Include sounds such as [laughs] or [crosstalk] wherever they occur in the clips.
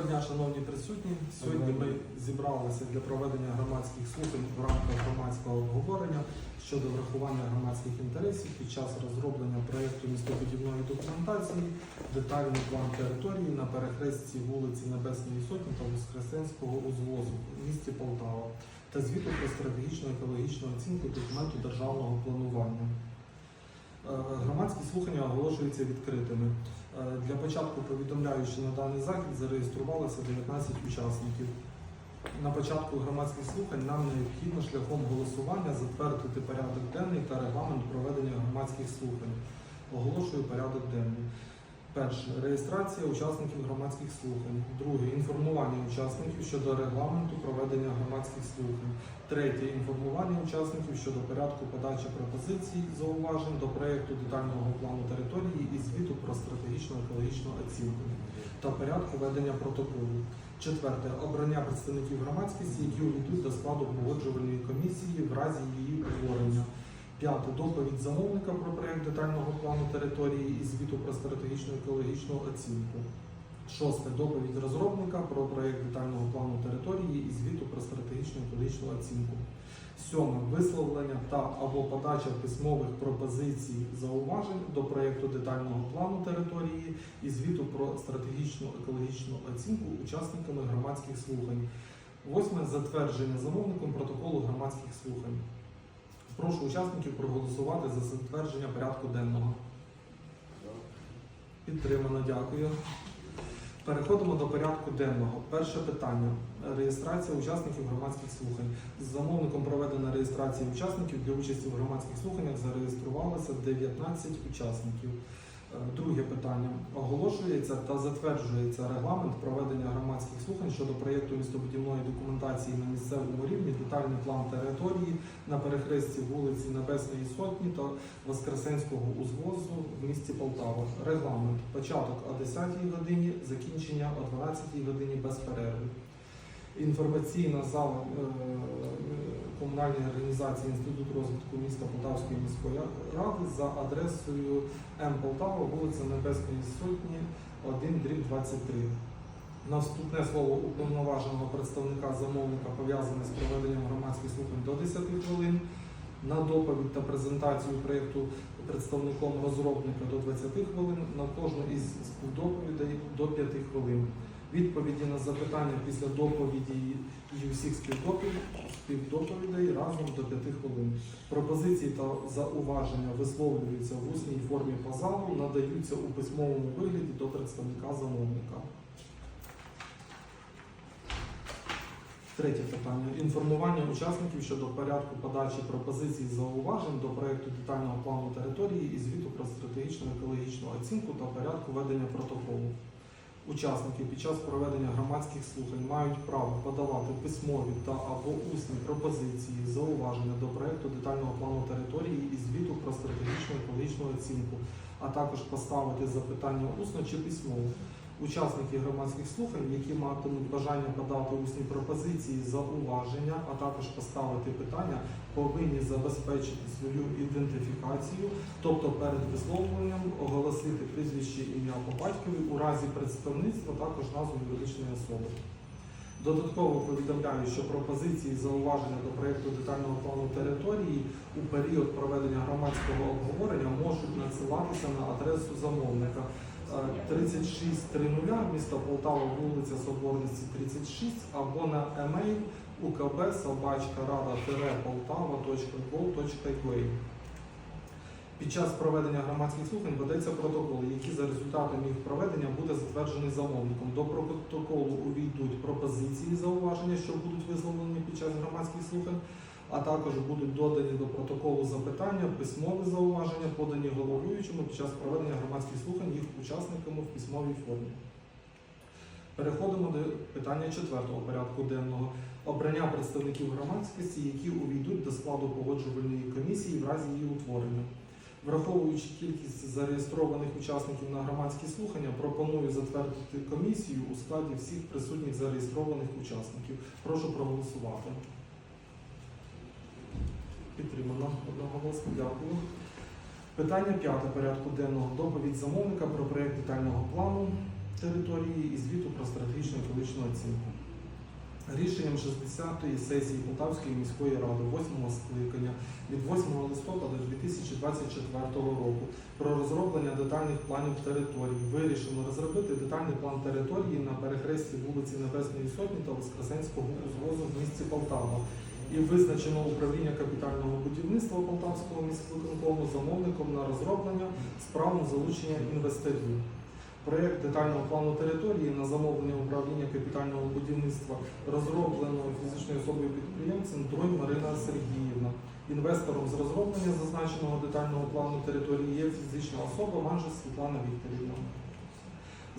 Доброго дня, шановні присутні. Сьогодні ми зібралися для проведення громадських слухань в рамках громадського обговорення щодо врахування громадських інтересів під час розроблення проєкту містобудівної документації, детальний план території на перехресті вулиці Небесної Сотні та Воскресенського узвозу в місті Полтава та звіту про стратегічну екологічну оцінку документу державного планування. Е, Громадські слухання оголошуються відкритими. Е, Для початку повідомляю, що на даний захід зареєструвалося 19 учасників. На початку громадських слухань нам необхідно шляхом голосування затвердити порядок денний та регламент проведення громадських слухань. Оголошую порядок денний. Перше реєстрація учасників громадських слухань. Друге інформування учасників щодо регламенту проведення громадських слухань. Третє інформування учасників щодо порядку подачі пропозицій, зауважень до проєкту детального плану території і звіту про стратегічну екологічну оцінку та порядку ведення протоколу. Четверте обрання представників громадськості, які увійдуть до складу погоджувальної комісії в разі її утворення. П'яте доповідь замовника про проєкт детального плану території і звіту про стратегічну екологічну оцінку. Шосте доповідь розробника про проєкт детального плану території і звіту про стратегічну екологічну оцінку. Сьоме висловлення та або подача письмових пропозицій зауважень до проєкту детального плану території і звіту про стратегічну екологічну оцінку учасниками громадських слухань. Восьме затвердження замовником протоколу громадських слухань. Прошу учасників проголосувати за затвердження порядку денного. Підтримано, дякую. Переходимо до порядку денного. Перше питання. Реєстрація учасників громадських слухань. З замовником проведена реєстрація учасників для участі в громадських слуханнях зареєструвалося 19 учасників. Е, Друге питання. Оголошується та затверджується регламент проведення громадських слухань щодо проєкту містобудівної документації на місцевому рівні, детальний план території на перехресті вулиці Небесної Сотні та Воскресенського узвозу в місті Полтава. Регламент. Початок о 10 годині, закінчення о 12 годині без перерви. Інформаційна зала е, комунальної організації Інститут розвитку міста Полтавської міської ради за адресою М. Полтава, вулиця Небесної Сотні, 1 дріб 23. Наступне слово уповноваженого представника замовника пов'язане з проведенням громадських слухань до 10 хвилин. На доповідь та презентацію проєкту представником розробника до 20 хвилин, на кожну із співдоповідей до 5 хвилин. Відповіді на запитання після доповіді і усіх співдоповідей, разом до 5 хвилин. Пропозиції та зауваження висловлюються в усній формі по залу, надаються у письмовому вигляді до представника замовника. Третє питання. Інформування учасників щодо порядку подачі пропозицій зауважень до проєкту детального плану території і звіту про стратегічну екологічну оцінку та порядку ведення протоколу. Учасники під час проведення громадських слухань мають право подавати письмові та або усні пропозиції, зауваження до проєкту детального плану території і звіту про стратегічну екологічну оцінку, а також поставити запитання усно чи письмово. Учасники громадських слухань, які матимуть бажання подати усні пропозиції, зауваження, а також поставити питання, повинні забезпечити свою ідентифікацію, тобто перед висловленням оголосити прізвище ім'я по батькові у разі представництва також назву юридичної особи. Додатково повідомляю, що пропозиції зауваження до проєкту детального плану території у період проведення громадського обговорення можуть надсилатися на адресу замовника. Е, 3630 місто Полтава, вулиця Соборності 36 або на емейл укб собачка полтава.gov.ua. Під час проведення громадських слухань ведеться протокол, який за результатами їх проведення буде затверджений замовником. До протоколу увійдуть пропозиції зауваження, що будуть висловлені під час громадських слухань, а також будуть додані до протоколу запитання, письмові зауваження, подані головуючому під час проведення громадських слухань їх учасниками в письмовій формі. Переходимо до питання четвертого порядку денного обрання представників громадськості, які увійдуть до складу погоджувальної комісії в разі її утворення. Враховуючи кількість зареєстрованих учасників на громадські слухання, пропоную затвердити комісію у складі всіх присутніх зареєстрованих учасників. Прошу проголосувати. Підтримано одноголосно. Дякую. Питання п'яте порядку денного. Доповідь замовника про проєкт детального плану території і звіту про стратегічну екологічну оцінку. Рішенням 60-ї сесії Полтавської міської ради 8 скликання від 8 листопада 2024 року про розроблення детальних планів територій вирішено розробити детальний план території на перехресті вулиці Небесної Сотні та Воскресенського узвозу в місті Полтава і визначено управління капітального будівництва Полтавського міськвиконкому замовником на розроблення з правом залучення інвесторів. Проєкт детального плану території на замовлення управління капітального будівництва розроблено фізичною особою підприємцем Дрой Марина Сергіївна. Інвестором з розроблення зазначеного детального плану території є фізична особа Манжа Світлана Вікторівна.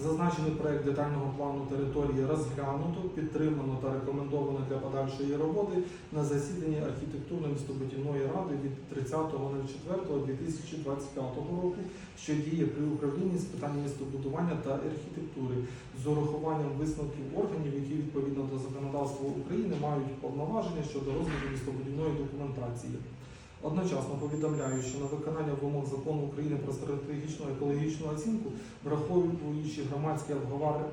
Зазначений проект детального плану території розглянуто, підтримано та рекомендовано для подальшої роботи на засіданні архітектурно-містобудівної ради від 30.04.2025 року, що діє при управлінні з питань містобудування та архітектури з урахуванням висновків органів, які відповідно до законодавства України мають повноваження щодо розгляду містобудівної документації. Одночасно повідомляю, що на виконання вимог закону України про стратегічну екологічну оцінку, враховуючи громадське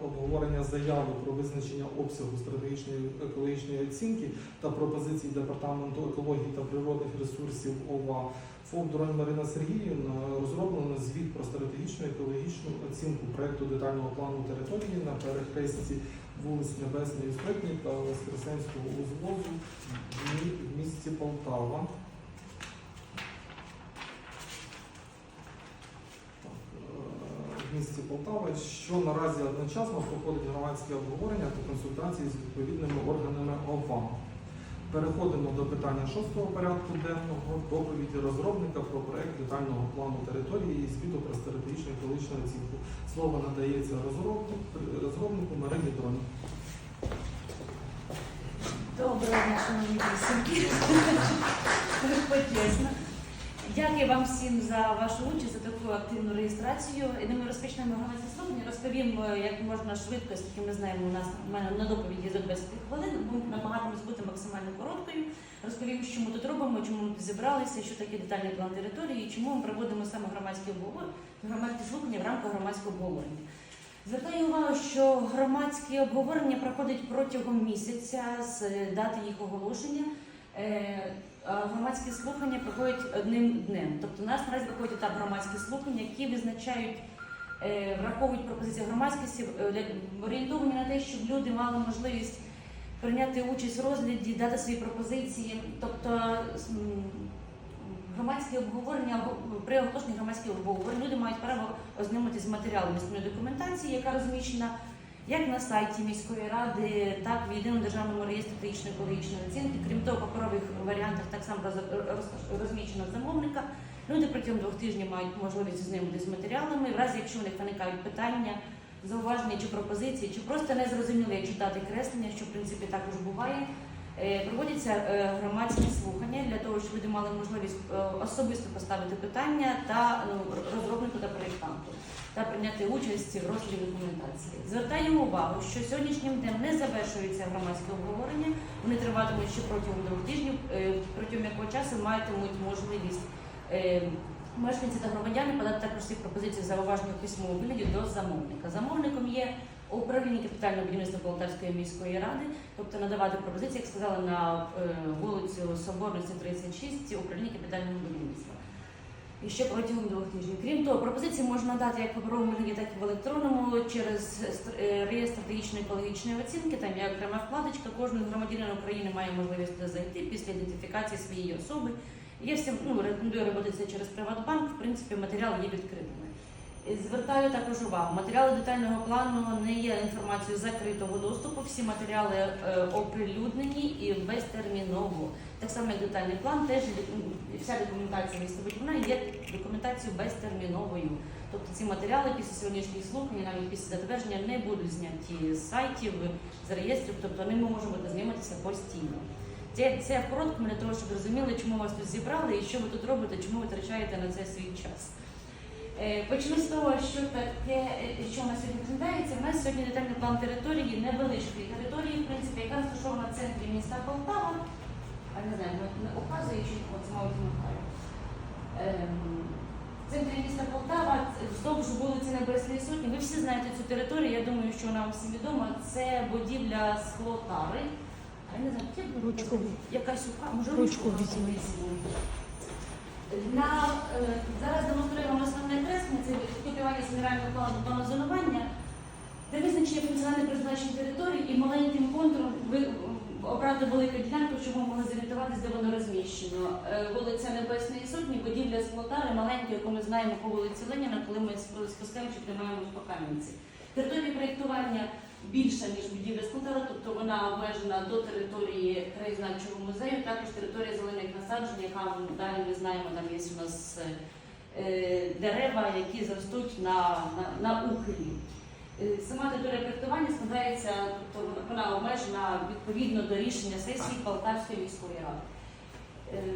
обговорення заяви про визначення обсягу стратегічної екологічної оцінки та пропозицій департаменту екології та природних ресурсів ОВА, ФОП Дронь Марина Сергіївна розроблено звіт про стратегічну екологічну оцінку проекту детального плану території на перехресті вулиць Небесної Сотні та Воскресенського узвозу в місті Полтава. Так, е, в місті Полтава, що наразі одночасно проходить громадське обговорення та консультації з відповідними органами ОВА. Переходимо до питання шостого порядку денного доповіді розробника про проект детального плану території і звіту про стратегічну екологічну оцінку. Слово надається розробнику, розробнику Марині Дроні. Доброго шановні присутні. [laughs] Дякую вам всім за вашу участь, за таку активну реєстрацію. Я думаю, розпочнемо громадське слухання. Розповім е, як можна швидко, оскільки ми знаємо, у нас у мене на доповіді за 20 хвилин. Ми намагаємось бути максимально короткою. Розповім, що ми тут робимо, чому ми тут зібралися, що таке детальний план території, і чому ми проводимо саме громадські обговорення, громадські слухання в рамках громадського обговорення. Звертаю увагу, що громадські обговорення проходять протягом місяця з дати їх оголошення. Е, Громадські слухання проходять одним днем. Тобто у нас наразі проходить етап громадські слухання, які визначають, е, враховують пропозиції громадськості, е, орієнтовані на те, щоб люди мали можливість прийняти участь в розгляді, дати свої пропозиції. Тобто громадські обговорення при оголошенні громадських обговорень люди мають право ознайомитися з матеріалами міської документації, яка розміщена як на сайті міської ради, так в єдиному державному реєстрі технічної екологічної оцінки. Крім того, в паперових варіантах так само роз- роз- розміщено замовника. Люди протягом двох тижнів мають можливість ознайомитися з матеріалами. В разі, якщо у них виникають питання, зауваження чи пропозиції, чи просто не зрозуміли, як читати креслення, що в принципі також буває. Е, Проводяться е, громадські слухання для того, щоб люди мали можливість е, особисто поставити питання та ну, розробнику та проєктанту та прийняти участь в розгляді документації. Звертаємо увагу, що сьогоднішнім днем не завершується громадське обговорення. Вони триватимуть ще протягом двох тижнів, е, протягом якого часу матимуть можливість е, мешканці та громадяни подати також всі пропозиції зауваження у письмовому вигляді до замовника. Замовником є управління капітального будівництва Полтавської міської ради, тобто надавати пропозиції, як сказала на е, вулицю Соборності 36, управління капітального будівництва. І ще протягом двох тижнів. Крім того, пропозиції можна дати як в паперовому вигляді, так і в електронному через е, реєстр стратегічної екологічної оцінки. Там є окрема вкладочка. Кожен громадянин України має можливість туди зайти після ідентифікації своєї особи. Я всім ну, рекомендую робити це через Приватбанк. В принципі, матеріал є відкритими. І Звертаю також увагу. Матеріали детального плану не є інформацією закритого доступу. Всі матеріали е, оприлюднені і безтерміново. Так само, як детальний план, теж вся документація містобудівна є документацією безтерміновою. Тобто ці матеріали після сьогоднішніх слухань, навіть після затвердження, не будуть зняті з сайтів, з реєстрів, тобто ними можемо знайомитися постійно. Це, це коротко для того, щоб розуміли, чому вас тут зібрали і що ви тут робите, чому ви витрачаєте на це свій час. Е, Почну з того, що таке, е, що у нас сьогодні розглядається. У нас сьогодні детальний план території, невеличкої території, в принципі, яка розташована в центрі міста Полтава. А не знаю, не указує, чи от мабуть вимагаю. Ем, в центрі міста Полтава, вздовж вулиці Небесної Сотні. Ви всі знаєте цю територію, я думаю, що вона всім відома. Це будівля склотари. А я не знаю, би якась ука, може Ручку візьму. На, е, зараз демонструємо основне креслення, це копіювання з генерального плану плану де визначення функціональне призначення території і маленьким контуром ви обрати велику ділянку, щоб ми могли зорієнтуватися, де воно розміщено. Е, Вулиця Небесної Сотні, будівля Склотари, маленька, яку ми знаємо по вулиці Леніна, коли ми сп- спускаємося, приймаємось по Кам'янці. Територія проєктування більша, ніж будівля Склотара, тобто вона обмежена до території краєзнавчого музею, також територія зелених насаджень, яка далі ми знаємо, там є у нас е, дерева, які зростуть на, на, на ухилі. Е, Сама територія проєктування складається, тобто вона обмежена відповідно до рішення сесії Полтавської міської ради. Е,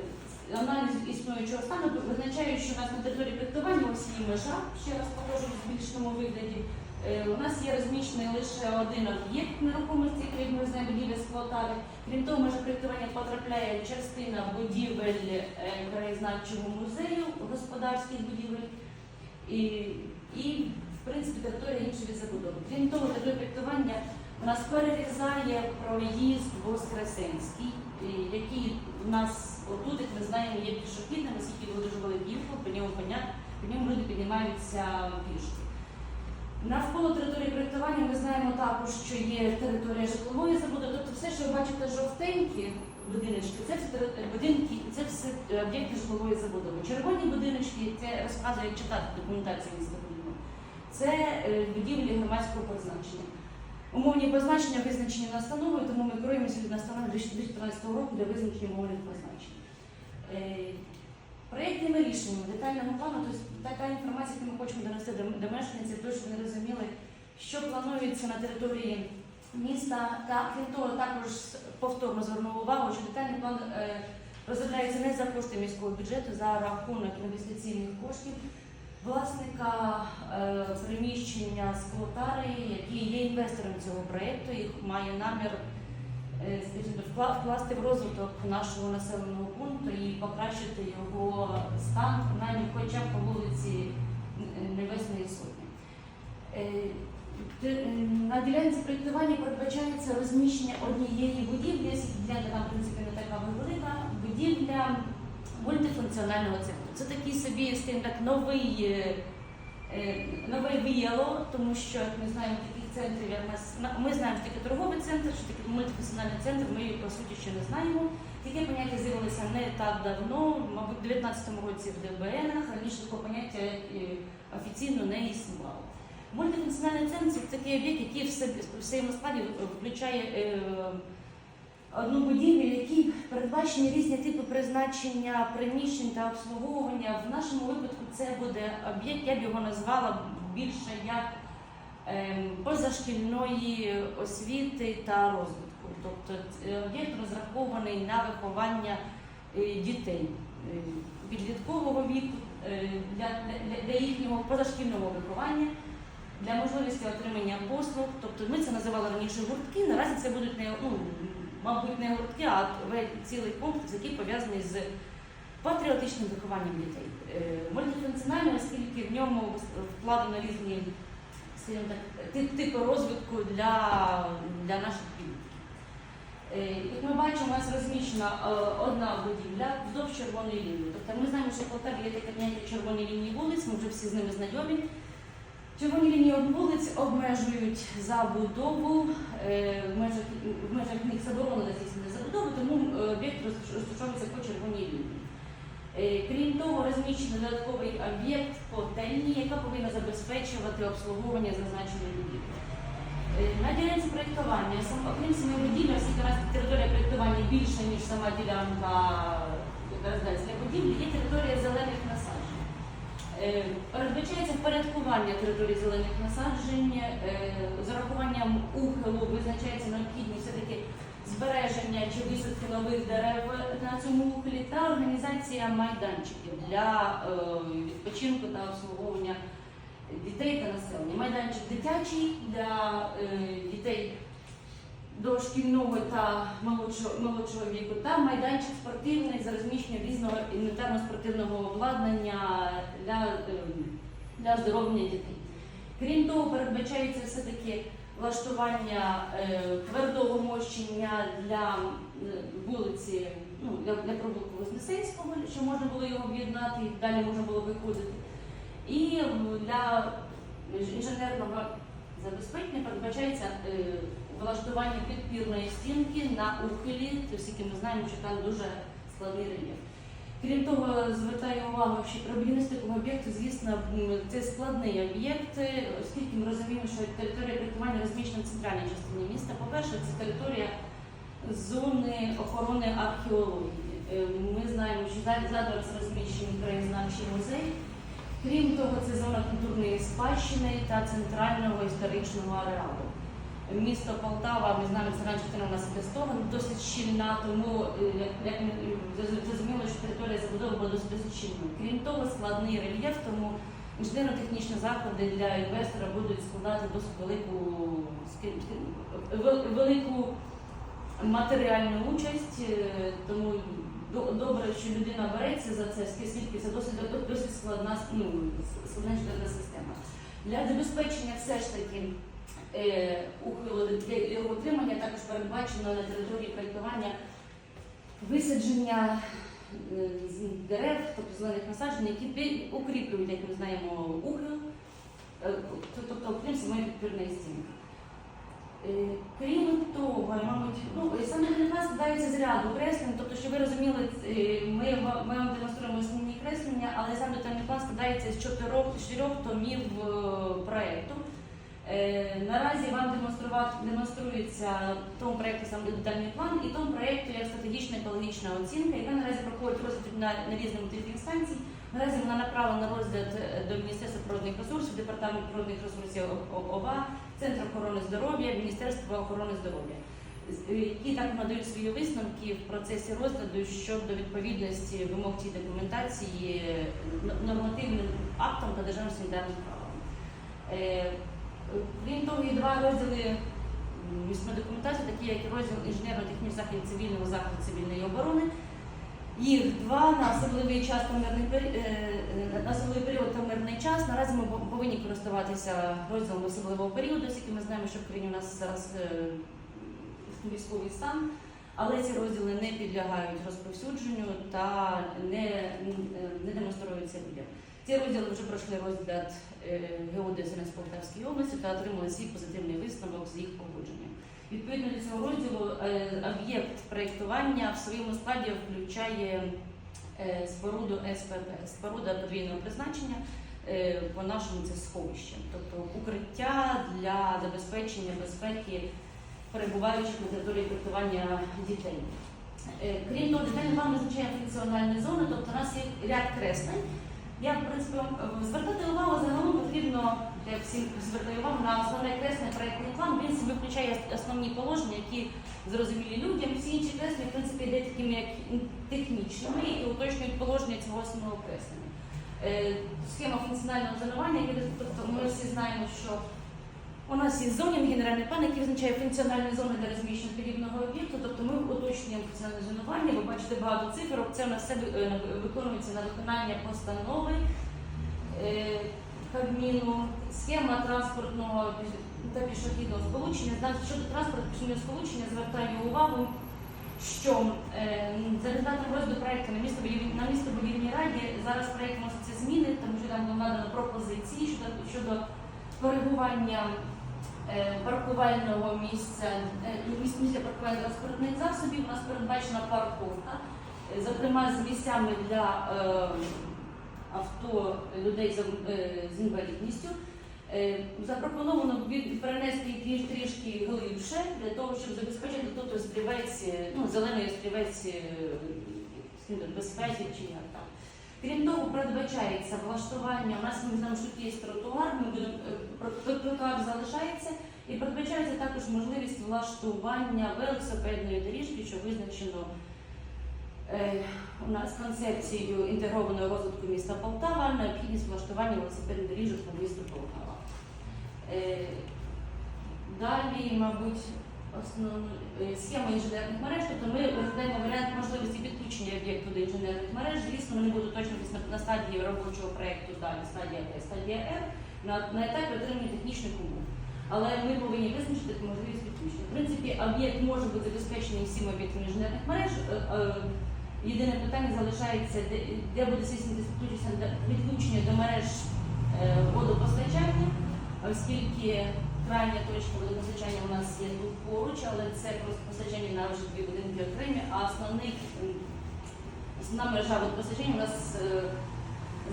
Аналіз існуючого стану визначає, що у нас на території проєктування є межа, ще раз покажу в збільшеному вигляді. Е, У нас є розміщений лише один об'єкт нерухомості, який ми знаємо будівля склотари. Крім того, межа проєктування потрапляє частина будівель е, краєзнавчого музею, господарських будівель і, і в принципі територія іншої від забудови. Крім того, територія проєктування у нас перерізає проїзд Воскресенський, е, який у нас отут, як ми знаємо, є пішохідним, оскільки було дуже великий по ньому люди піднімаються пішки. Навколо території проєктування ми знаємо також, що є територія житлової забудови. Тобто все, що ви бачите жовтенькі будиночки, це все будинки, це все е, об'єкти житлової забудови. Червоні будиночки це розказує читати документацію Києва. Це е, будівлі громадського призначення. Умовні позначення визначені настановою, тому ми керуємося від настанови 2014 року для визначення умовних позначень. Проєктними рішеннями детального плану, тобто така інформація, яку ми хочемо донести до, мешканців, то, щоб вони розуміли, що планується на території міста. Та крім того, також повторно звернув увагу, що детальний план е, розробляється не за кошти міського бюджету, за рахунок інвестиційних коштів власника е, приміщення Склотари, який є інвестором цього проєкту і має намір скажімо, вкласти в розвиток нашого населеного пункту і покращити його стан, навіть хоча б по вулиці Небесної Сотні. Е, е, На ділянці проєктування передбачається розміщення однієї будівлі, ділянка там, в принципі, не така велика, будівля мультифункціонального центру. Це такий собі, скажімо так, новий, е, е, нове віяло, тому що як ми знаємо центрів, як нас ми знаємо, що торговий центр, що таке мультифункціональний центр, ми його по суті ще не знаємо. Таке поняття з'явилося не так давно, мабуть, в 19-му році в ДБНах, раніше такого поняття е, офіційно не існувало. Мультифункціональний центр це такий об'єкт, який в своєму складі включає е, одну будівлю, які передбачені різні типи призначення приміщень та обслуговування. В нашому випадку це буде об'єкт, я б його назвала більше як позашкільної освіти та розвитку. Тобто е, об'єкт розрахований на виховання е, дітей е, підліткового віку е, для, для, для їхнього позашкільного виховання. Для можливості отримання послуг, тобто ми це називали раніше гуртки. Наразі це будуть не ну, мабуть, не гуртки, а цілий комплекс, який пов'язаний з патріотичним вихованням дітей. Е, Мультифункціонально, оскільки в ньому вкладено різні скажімо так, тип- типи розвитку для, для наших підлітків. Е, Як ми бачимо, у нас розміщена е, одна будівля вздовж червоної лінії. Тобто ми знаємо, що в Полтаві є таке поняття червоні лінії вулиць, ми вже всі з ними знайомі. Червоні лінії вулиць обмежують забудову, е, в межах, в них заборонено здійснення забудови, тому об'єкт розташовується по червоній лінії. Е, Крім того, розміщений додатковий об'єкт по котельні, яка повинна забезпечувати обслуговування зазначеної будівлі. Е, На ділянці проєктування, окрім самої будівлі, оскільки територія проєктування більша, ніж сама ділянка для будівлі, є територія зелених насаджень. Е, Передбачається впорядкування території зелених насаджень, з урахуванням ухилу визначається необхідність збереження чи висадки нових дерев на цьому ухилі та організація майданчиків для е, відпочинку та обслуговування дітей та населення. Майданчик дитячий для е, дітей дошкільного та молодшого, молодшого віку, та майданчик спортивний з розміщенням різного інвентарно-спортивного обладнання для, е, для оздоровлення дітей. Крім того, передбачається все-таки влаштування е, твердого мощення для е, вулиці, ну, для, для провулку Вознесенського, щоб можна було його об'єднати і далі можна було виходити. І для інженерного забезпечення передбачається е, влаштування підпірної стінки на ухилі, оскільки ми знаємо, що там дуже складний рельєф. Крім того, звертаю увагу, що при будівництві об'єкту, звісно, це складний об'єкт, оскільки ми розуміємо, що територія проєктування розміщена в центральній частині міста. По-перше, це територія зони охорони археології. Е, Ми знаємо, що за- зараз розміщений краєзнавчий музей. Крім того, це зона культурної спадщини та центрального історичного ареалу. Місто Полтава, ми знаємо, це частина у нас Христова, досить щільна, тому е, як- ми е, зрозуміло, що територія забудови була досить досить щільною. Крім того, складний рельєф, тому інженерно-технічні заходи для інвестора будуть складати досить велику велику матеріальну участь, е, тому добре, що людина береться за це, оскільки це досить досить складна ну, складна система. Для забезпечення все ж таки для його утримання також передбачено на території проєктування висадження е, дерев, тобто зелених насаджень, які укріплюють, як ми знаємо, ухил, е, тобто окрім самої підпірної стінки. Е, Крім того, мабуть, ну саме для складається з ряду креслень, тобто, що ви розуміли, е, ми, ми вам демонструємо основні креслення, але саме детальний план складається з чотирьох, чотирьох томів е, проекту. Е, Наразі вам демонструється в тому проєкті саме детальний план і тому проєкту як стратегічна екологічна оцінка, яка наразі проходить розгляд на, на різному типі інстанцій. Наразі вона направлена на розгляд е, до Міністерства природних ресурсів, Департаменту природних ресурсів ОВА, Центр охорони здоров'я, Міністерства охорони здоров'я, е, які так надають свої висновки в процесі розгляду щодо відповідності вимог цієї документації е, нормативним актам та державним санітарним правом. Крім того, є два розділи м, місцевої документації, такі як розділ інженерно-технічних заходів цивільного заходу цивільної оборони. Їх два на особливий час та мирний пері- е, е, на особливий період та мирний час. Наразі ми повинні користуватися розділом особливого періоду, оскільки ми знаємо, що в країні у нас зараз е, військовий стан, але ці розділи не підлягають розповсюдженню та не, не демонструються людям. Ці розділи вже пройшли розгляд е, геодезії з Полтавській області та отримали свій позитивний висновок з їх погодженням. Відповідно до цього розділу е, об'єкт проєктування в своєму складі включає е, споруду СПП, споруда подвійного призначення. е, По-нашому це сховище, тобто укриття для забезпечення безпеки перебуваючих на території проєктування дітей. Крім того, детальний план визначає функціональні зони, тобто у нас є ряд креслень. Я, в принципі, е, звертати увагу загалом потрібно, для всім звертаю увагу на основне креслення проєктний план. Він собі включає основні положення, які зрозумілі людям. Всі інші креслення, в принципі, йде такими як технічними і уточнюють положення цього основного креслення. Схема функціонального зонування, тобто ми всі знаємо, що у нас є зонінг, генеральний план, який визначає функціональні зони для розміщення подібного об'єкту. Тобто ми уточнюємо функціональне зонування. Ви бачите багато цифр. Це у нас все е, виконується на виконання постанови е, Кабміну, схема транспортного та пішохідного сполучення. Значить, Щодо транспорту пішохідного сполучення звертаю увагу, що е, за результатом розгляду проекту на місто на містобудівній раді зараз проект вноситься зміни, тому що там було надано пропозиції щодо коригування паркувального місця, е, місця паркування транспортних засобів. У нас передбачена парковка, е, зокрема з місцями для е, авто людей з, е, інвалідністю. Е, Запропоновано перенести їх трішки глибше для того, щоб забезпечити тут острівець, е, ну, зелений острівець е, безпеки чи як. Крім того, передбачається влаштування. У нас ми знаємо, що є тротуар, ми будемо е, тротуар залишається, і передбачається також можливість влаштування велосипедної доріжки, що визначено е, у нас концепцією інтегрованого розвитку міста Полтава, необхідність влаштування велосипедних доріжок по місту Полтава. Е, Далі, мабуть, е, інженерних мереж, тобто ми розглядаємо варіант можливості підключення об'єкту до інженерних мереж. Звісно, вони будуть точно на, стадії робочого проєкту далі, стадія Т, стадія Р, на, на етапі отримання технічних умов. Але ми повинні визначити можливість підключення. В принципі, об'єкт може бути забезпечений всім об'єктами інженерних мереж. Е, е, Єдине питання залишається, де, де буде здійснюватися підключення до- мереж водопостачання, оскільки крайня точка водопостачання у нас є тут поруч, але це просто постачання на дві будинки окремі, а основний основна мережа водопостачання у нас е,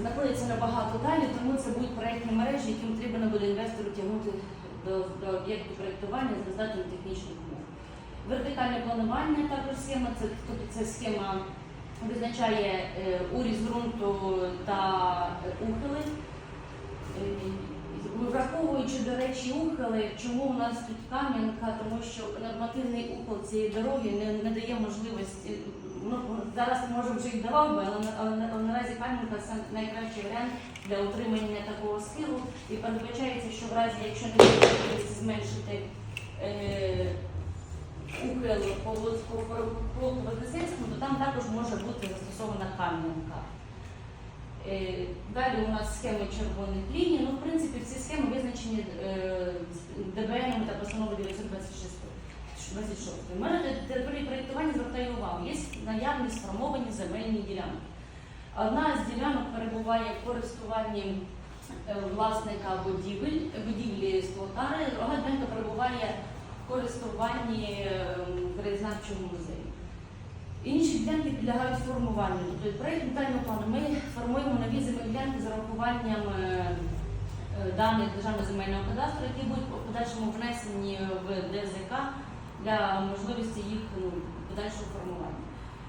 знаходиться набагато далі, тому це будуть проєктні мережі, яким потрібно буде інвестору тягнути до, до об'єкту проєктування з достатньо технічних умов. Вертикальне планування також схема, це, тобто це схема визначає е, уріз ґрунту та е, ухили. Е, Враховуючи, до речі, ухили, чому у нас тут кам'янка, тому що нормативний ухил цієї дороги не, не дає можливості. Ну, зараз може вже й давав би, але, але, але наразі кам'янка це найкращий варіант для утримання такого схилу. І передбачається, що в разі, якщо не буде зменшити е, ухил по, по, по, по Вознесенському, то там також може бути застосована кам'янка. Е, Далі у нас схеми червоних ліній. Ну, в принципі, всі схеми визначені е, ДБН та постановою 926. 26. У мене те- території проєктування звертаю увагу. Є наявні сформовані земельні ділянки. Одна з ділянок перебуває в користуванні е, власника будівлі Склотари, друга ділянка перебуває в користуванні краєзнавчого музею. Інші ділянки підлягають формуванню. Тобто проєкт детального плану ми формуємо нові земельні ділянки з урахуванням е, е, даних державного земельного кадастру, які будуть в подальшому внесені в ДЗК для можливості їх ну, подальшого формування.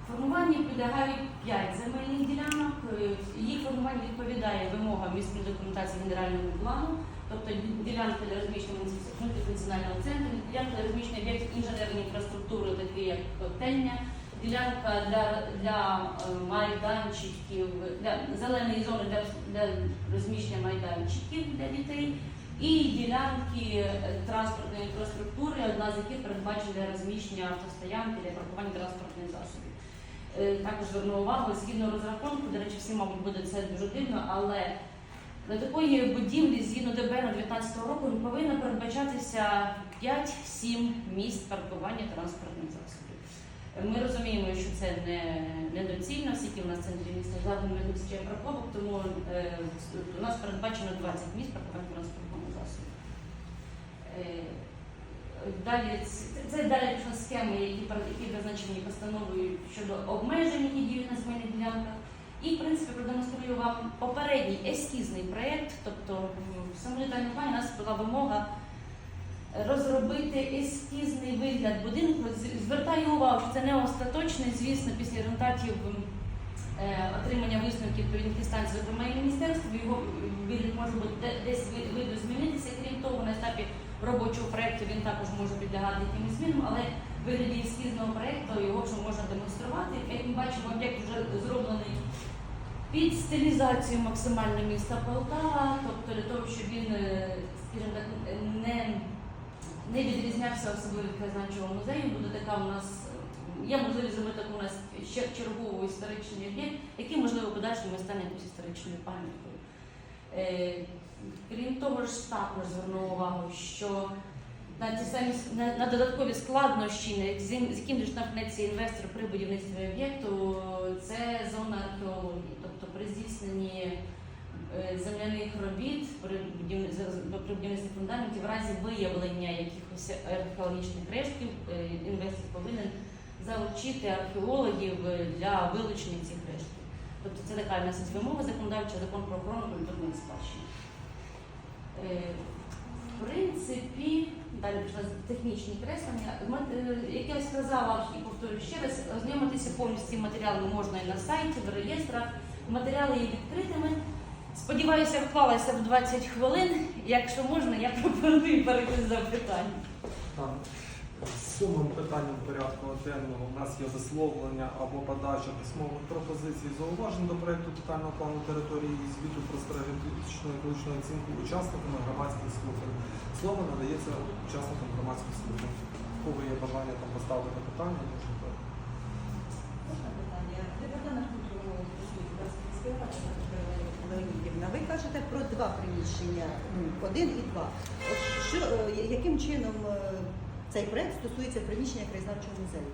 Формуванню підлягають 5 земельних ділянок. Е, Їх формування відповідає вимогам міської документації генерального плану, тобто ділянка для розміщення мультифункціонального центру, ділянка для розміщення об'єктів інженерної інфраструктури, такі як котельня, ділянка для, для е, майданчиків, для зеленої зони для, для розміщення майданчиків для дітей, і ділянки е, транспортної інфраструктури, одна з яких передбачена для розміщення автостоянки для паркування транспортних засобів. Е, Також зверну увагу, згідно розрахунку, до речі, всі, мабуть, буде це дуже дивно, але для такої будівлі, згідно ДБН 2019 року, повинно передбачатися 5-7 місць паркування транспортних засобів. Ми розуміємо, що це не недоцільно, оскільки в нас в центрі міста завжди не парковок, тому е, у нас передбачено 20 місць паркування транспортного засобу. Е, Далі це далі пішла схеми, які, які визначені постановою щодо обмежень, які діють на земельних ділянках. І, в принципі, продемонструю вам попередній ескізний проєкт, тобто в плані у нас була вимога розробити ескізний вигляд будинку. Звертаю увагу, що це не остаточний, звісно, після результатів е, отримання висновків відповідних інстанцій, зокрема і міністерства, його вигляд може бути десь ви- виду змінитися. Крім того, на етапі робочого проєкту він також може підлягати якимось змінам, але в вигляді ескізного проєкту його вже можна демонструвати. Як ми бачимо, об'єкт вже зроблений під стилізацію максимально міста Полтава, тобто для того, щоб він, е, скажімо так, не, не відрізнявся особливо від краєзнавчого музею, буде така у нас. Є можливість зробити у нас ще черговий історичний об'єкт, який, можливо, подальшому стане якоюсь історичною пам'яткою. Е, крім того ж, також зверну увагу, що на ті самі на, на додаткові складнощі, з з яким штовхнеться інвестор при будівництві об'єкту, це зона археології, тобто при здійсненні земляних робіт при будівництві фундаментів в разі виявлення якихось археологічних рештків, е, інвестор повинен залучити археологів е, для вилучення цих рештків. Тобто це така є вимога законодавча, закон про охорону культурної спадщини. Е, В принципі, далі пішла технічні креслення. Е, Як я сказала і повторюю ще раз, ознайомитися повністю з матеріалом можна і на сайті, в реєстрах. Матеріали є відкритими. Сподіваюся, вклалася в 20 хвилин. Якщо можна, я пропоную перейти до запитань. Так. Сьомим питанням порядку денного у нас є висловлення або подача письмових пропозицій зауважень до проекту детального плану території і звіту про стратегічну екологічну оцінку учасниками громадських слухань. Слово надається учасникам громадських слухань. Кого є бажання там поставити питання, можна питання? Департамент культурного освіти Барської міської ради Наталя Леонідівна, ви кажете про два приміщення, один і два. Що, е, яким чином е, цей проект стосується приміщення краєзнавчого музею?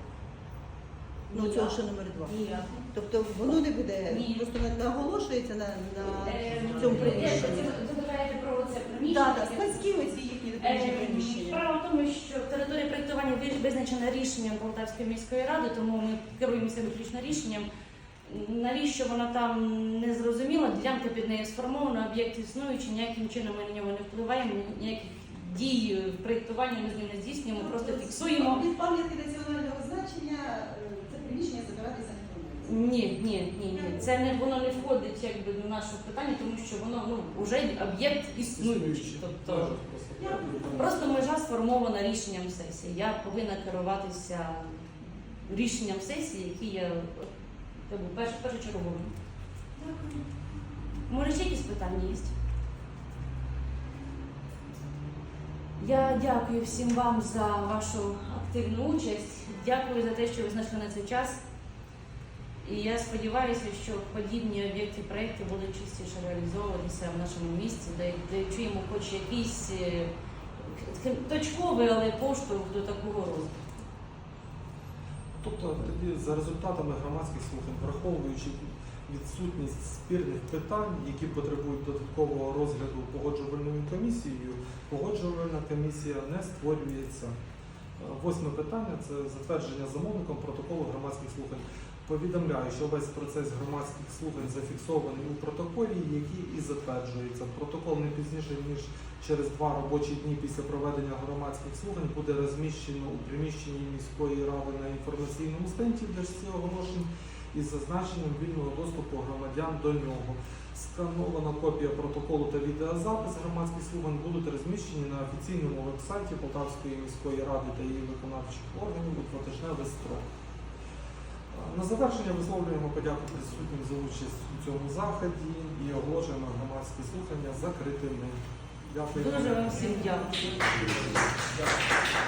Ну, цього, що номер два. Ніяк. Тобто воно не буде, Ні. просто на- наголошується на, на Е, цьому приміщенні. ви питаєте про це приміщення? так, складські оці їхні допоміжні Е, приміщення. Справа в тому, що територія проєктування ви- визначена рішенням Полтавської міської ради, тому ми керуємося виключно рішенням. Навіщо вона там не зрозуміла, ділянка під нею сформована, об'єкт існуючий, ніяким чином ми на нього не впливаємо, ніяких дій в проєктуванні ми з ним не здійснюємо, просто фіксуємо. Від пам'ятки національного значення е, це приміщення забиратися не планується. Ні, ні, ні, ні. Це не воно не входить якби до нашого питання, тому що воно ну вже об'єкт існуючий. Тобто просто межа сформована рішенням сесії. Я повинна керуватися рішенням сесії, які є якби, перш, першочерговим. Може, ще якісь питання є? Я дякую всім вам за вашу активну участь. Дякую за те, що ви знайшли на цей час. І я сподіваюся, що подібні об'єкти проєкти будуть частіше реалізовуватися в нашому місті, де, де чуємо хоч якийсь е, точковий, але поштовх до такого розвитку. Тобто тоді за результатами громадських слухань, враховуючи відсутність спірних питань, які потребують додаткового розгляду погоджувальною комісією, погоджувальна комісія не створюється. Е, Восьме питання це затвердження замовником протоколу громадських слухань. Повідомляю, що весь процес громадських слухань зафіксований у протоколі, який і затверджується. Протокол не пізніше ніж через два робочі дні після проведення громадських слухань буде розміщено у приміщенні міської ради на інформаційному стенді для всіх оголошень із зазначенням вільного доступу громадян до нього. Сканована копія протоколу та відеозапис громадських слухань будуть розміщені на офіційному вебсайті Полтавської міської ради та її виконавчих органів у двотижневий строк. На завершення висловлюємо подяку присутнім за участь у цьому заході і оголошуємо громадські слухання закритими. Дуже вам всім дякую.